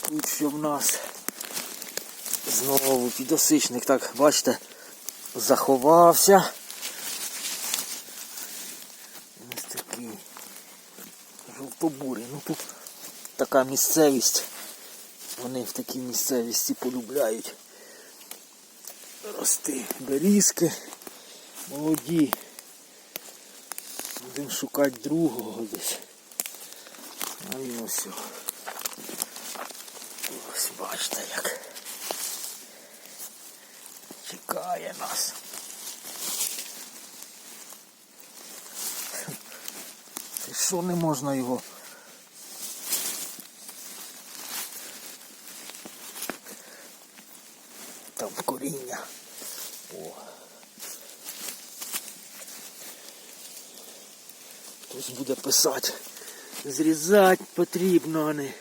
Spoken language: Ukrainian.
Тут що в нас? Знову підосичник, так, бачите, заховався. Ось такий жовтобурий. Ну тут така місцевість. Вони в такій місцевісті полюбляють рости берізки. Молоді. Будемо шукати другого десь. А він ось. Бачите як. Чекає нас. Це що не можна його? Там коріння. О. Хтось буде писати. Зрізати потрібно, а не